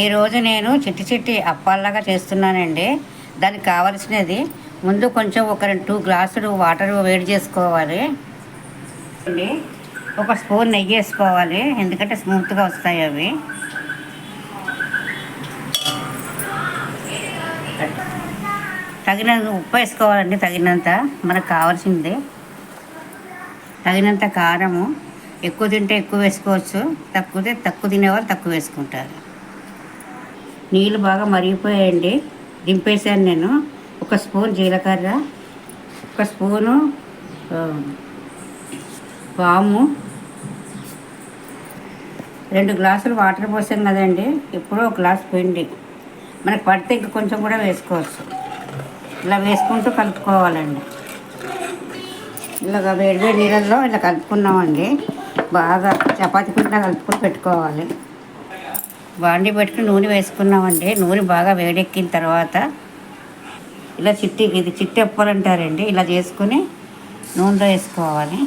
ఈరోజు నేను చిట్టి చిట్టి అప్పాల్లాగా చేస్తున్నానండి. దానికి కావలసినది ముందు కొంచెం ఒక రెండు టూ గ్లాసులు వాటర్ వేడి చేసుకోవాలి. అండి ఒక స్పూన్ నెయ్యి వేసుకోవాలి. ఎందుకంటే స్మూత్గా వస్తాయి అవి. తగినంత ఉప్పు వేసుకోవాలండి తగినంత. మనకు కావాల్సింది. తగినంత కారము. ఎక్కువ తింటే ఎక్కువ వేసుకోవచ్చు. తక్కువ తింటే తక్కువ తినేవాళ్ళు తక్కువ వేసుకుంటారు. నీళ్ళు బాగా మరిగిపోయాయండి. దింపేశాను నేను. ఒక స్పూన్ జీలకర్ర ఒక స్పూను పాము రెండు గ్లాసులు వాటర్ పోసాం కదండి. ఇప్పుడు ఒక గ్లాస్ పిండి. మనకు పడితే ఇంక కొంచెం కూడా వేసుకోవచ్చు. ఇలా వేసుకుంటూ కలుపుకోవాలండి. ఇలాగ వేడి నీళ్ళల్లో ఇలా కలుపుకున్నామండి. బాగా చపాతీ పిండిలా కలుపుకొని పెట్టుకోవాలి. బాండి పెట్టుకుని నూనె వేసుకున్నామండి. నూనె బాగా వేడెక్కిన తర్వాత ఇలా చిట్టి ఇది చిట్టి అప్పాలంటారండి. ఇలా చేసుకుని నూనెలో వేసుకోవాలి.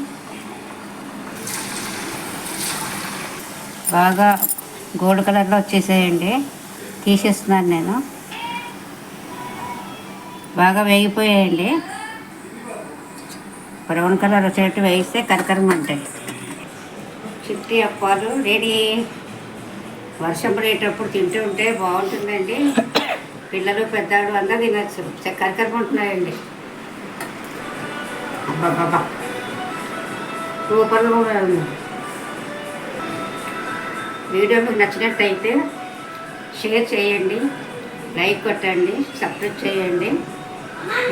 బాగా గోల్డ్ కలర్లో వచ్చేసాయండి. తీసేస్తున్నాను నేను. బాగా వేగిపోయాయండి. బ్రౌన్ కలర్ వచ్చేటట్టు వేయిస్తే కరకరమంటాయి. చిట్టి అప్పాలు రెడీ. వర్షం పడేటప్పుడు తింటూ ఉంటే బాగుంటుందండి. పిల్లలు పెద్దవాళ్ళు అందరూ తినచ్చు. కరకరమంటున్నాయండి అబ్బాబ్బా సూపర్గా వీడియో మీకు నచ్చినట్టయితే షేర్ చేయండి లైక్ కొట్టండి సబ్స్క్రైబ్ చేయండి.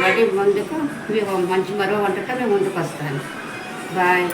మళ్ళీ ముందుకు మీకు మంచి మరో వంటతో మేము ముందుకు వస్తాను బాయ్.